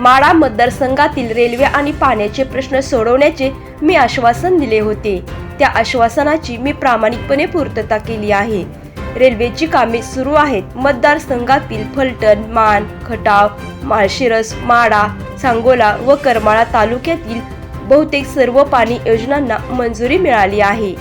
माडा मतदारसंघातील रेल्वे आणि पाण्याचे प्रश्न सोडवण्याचे मी आश्वासन दिले होते. त्या आश्वासनाची मी प्रामाणिकपणे पूर्तता केली आहे. रेल्वेची कामे सुरू आहेत. मतदारसंघातील फलटण मान खटाव माळशिरस माडा सांगोला व करमाळा तालुक्यातील बहुतेक सर्व पाणी योजनांना मंजुरी मिळाली आहे.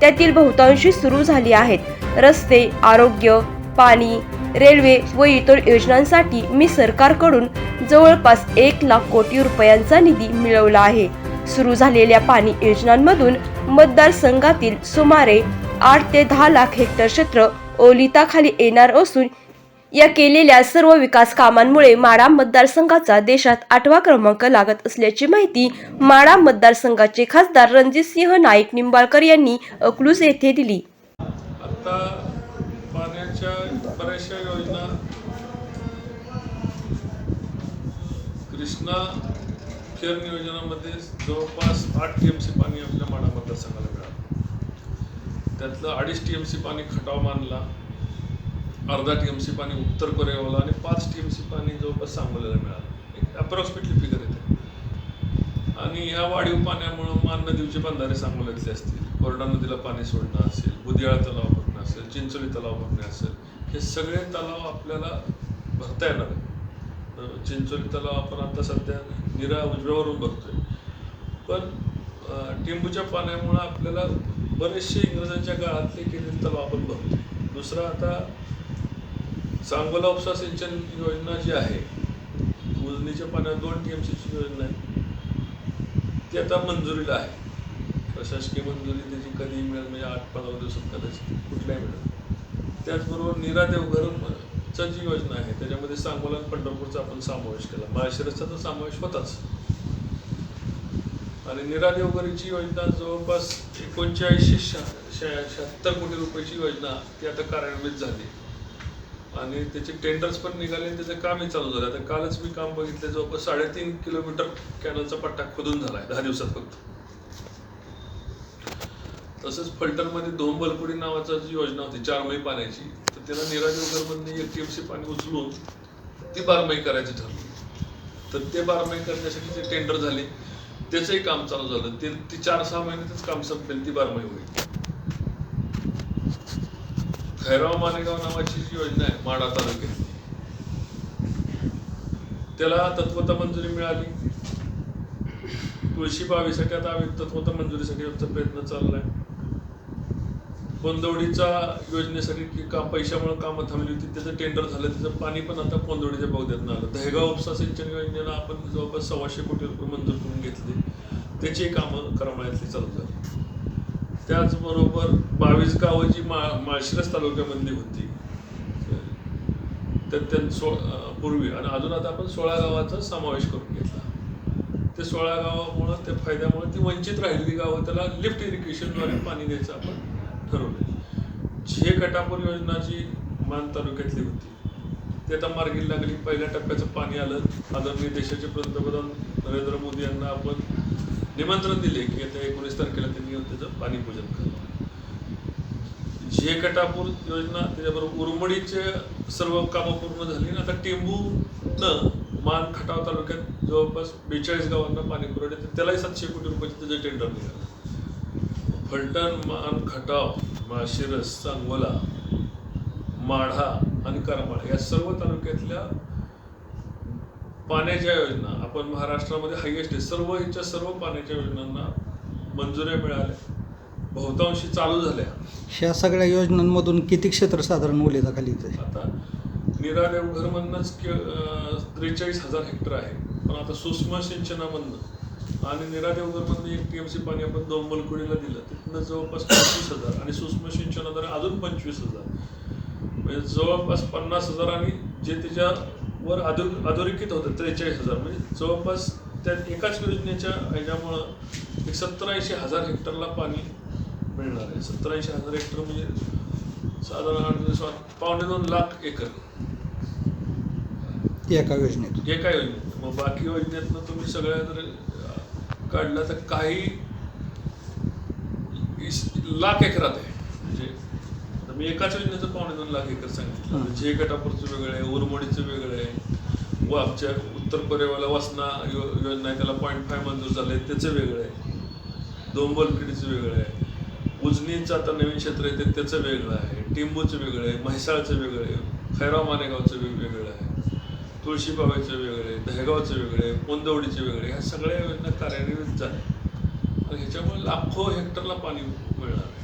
त्यातील बहुतांशी सुरू झाली आहेत. रस्ते आरोग्य पाणी रेल्वे व इतर योजनांसाठी मी सरकारकडून जवळपास एक लाख कोटी रुपयांचा निधी मिळवला आहे. सुरू झालेल्या पाणी योजनांमधून मतदारसंघातील सुमारे आठ ते दहा लाख हेक्टर क्षेत्र ओलिताखाली येणार असून या केलेल्या सर्व विकास कामांमुळे माडा मतदारसंघाचा देशात आठवा क्रमांक लागत असल्याची माहिती माडा मतदारसंघाचे खासदार रणजितसिंह नाईक निंबाळकर यांनी अकलूज येथे दिली. आता बऱ्याचशा योजना कृष्णा फिर नियोजनामध्ये जवळपास आठ टी एम सी पाणी आपल्या माडा मतदारसंघाला मिळालं. त्यातलं अडीच टी एम सी पाणी खटाव मानला अर्धा टी एम सी पाणी उत्तर कोरेगावला आणि पाच टी एम सी पाणी जवळपास सांगोल्याला मिळालं. एक अप्रॉक्सिमेटली फिगर येते. आणि ह्या वाढीव पाण्यामुळं मान नदीचे बंधारे सांगोल्यातले असतील. कोरडा नदीला पाणी सोडणं असेल बुदियाळा तलाव असेल चिंचोली तलाव भरणे असेल हे सगळे तलाव आपल्याला भरता येणार आहे चिंचोली तलाव आपण आता सध्या निरा उजव्यावरून भरतोय पण टिंबूच्या पाण्यामुळं आपल्याला बरेचसे इंग्रजांच्या काळातले केलेले तलाव आपण भरतोय दुसरं आता सांगोला उपसा सिंचन योजना जी आहे उजनीच्या पाण्यात दोन टी एम सीची योजना आहे. ती आता मंजुरीला आहे. प्रशासकीय मंजुरी त्याची कधी मिळेल म्हणजे आठ पंधरा दिवसात कदाचित कुठल्याही मिळेल त्याचबरोबर नीरा देवघरचा जी योजना आहे त्याच्यामध्ये सांगोला आणि पंढरपूरचा आपण समावेश केला. माळशिरसचा तर समावेश होताच. आणि नीरा देवघरीची योजना जवळपास एकोणचाळीसशे शहात्तर कोटी रुपयाची योजना ती आता कार्यान्वित झाली. आणि त्याचे टेंडर्स पण निघाले आणि त्याचं कामही चालू झालं. आता कालच मी काम बघितलं जवळपास साडेतीन किलोमीटर कॅनलचा पट्टा खोदून झाला आहे दहा दिवसात फक्त. तसंच फलटणमध्ये धोंबलपुडी नावाचा जी योजना होती चारमई पाण्याची तर त्याला निरादेवगरमधनं एक टी एम सी पाणी उचलून ती बारमई करायची ठरली. तर ते बारमई करण्यासाठी ते टेंडर झाले त्याचंही काम चालू झालं. ते ती चार सहा महिन्यातच काम संपेल ती बारमई होईल. खैराव मानेगाव नावाची जी योजना आहे माडा तालुक्यात त्याला तत्वता मंजुरी मिळाली. तुळशी बावीसाठी आता आम्ही तत्वता मंजुरीसाठी आमचा प्रयत्न चाललाय. कोंदवडीचा योजनेसाठी की का पैशामुळे कामं थांबली होती त्याचं टेंडर झालं त्याचं पाणी पण आता कोंदवडीच्या बौद्यातनं आलं दहेगाव उपसा सिंचन योजनेला आपण जवळपास सव्वाशे कोटी रुपये मंजूर करून घेतले. त्याची कामं करमाळ्यातली चालू झाली. त्याचबरोबर बावीस गावं जी मा माळशिरस तालुक्यामधली होती तर त्यां सो पूर्वी आणि अजून आता आपण सोळा गावाचा समावेश करून घेतला. ते सोळा गावामुळं त्या फायद्यामुळे ती वंचित राहिलेली गावं त्याला लिफ्ट इरिगेशनद्वारे पाणी द्यायचं आपण ठरवले झे कटापूर योजना जी मान तालुक्यातली होती ते आता मार्गी लागली. पहिल्या टप्प्याचं पाणी आलं. आदरणीय देशाचे पंतप्रधान नरेंद्र मोदी यांना आपण निमंत्रण दिले की येत्या एकोणीस तारखेला त्यांनी त्याचं पाणीपूजन करावं झे कटापूर योजना त्याच्याबरोबर उरमडीचे सर्व कामं पूर्ण झाली आणि आता टेंबूनं मान खटाव तालुक्यात जवळपास बेचाळीस गावांना पाणी पुरवले तर त्यालाही सातशे कोटी रुपयाचे त्याचं टेंडर निघालं. फलटण मान खटाव माशिरस सांगोला माढा आणि करमाळ या सर्व तालुक्यातल्या पाण्याच्या योजना आपण महाराष्ट्रामध्ये हायेस्ट आहे. सर्व ह्याच्या सर्व पाण्याच्या योजनांना मंजुऱ्या मिळाल्या बहुतांशी चालू झाल्या. ह्या सगळ्या योजनांमधून किती क्षेत्र साधारण ओलिताखाली येते आता निरा देवघरमधनंच त्रेचाळीस हजार हेक्टर आहे. पण आता सूक्ष्म सिंचनामधनं आणि निरा देवघरमधनं एक टी एम सी पाणी आपण दोंबलकुडीला दिलं. तिथनं जवळपास पंचवीस हजार आणि सूक्ष्म सिंचनाद्वारे अजून पंचवीस हजार. म्हणजे जवळपास पन्नास हजार आणि जे त्याच्यावर अधो अधोरेखित होतं त्रेचाळीस हजार. म्हणजे जवळपास त्या एकाच योजनेच्या ह्याच्यामुळं एक सत्तर ऐंशी हजार हेक्टरला पाणी मिळणार आहे. सत्तर ऐंशी हजार हेक्टर म्हणजे साधारण पावणे दोन लाख एकर. एका योजनेतून हे काय योजनेत. मग बाकी योजनेतनं तुम्ही सगळ्या जर काढलं तर काही लाख एकरात आहे. म्हणजे मी एकाच योजनेचं पावणे दोन लाख एकर सांगितलं. झे गटापूरचं वेगळं आहे उरमोडीचं वेगळं आहे व आमच्या उत्तर पर्यावाला वासना यो योजना आहे त्याला पॉईंट फाय मंजूर झालं आहे त्याचं वेगळं आहे. दोंबलखिडीचं वेगळं आहे. उजनीचं आता नवीन क्षेत्र आहे ते त्याचं वेगळं आहे. टिंबूचं वेगळं आहे म्हैसाळचं वेगळं आहे. खैराव मानेगावचं वेग वेगळं आहे. तुळशीबाबाचं वेगळे आहे दहेगावचं वेगळं कोंदवडीचे वेगळे ह्या सगळ्या योजना कार्यान्वित झाल्या. आणि ह्याच्यामुळे लाखो हेक्टरला पाणी मिळणार आहे.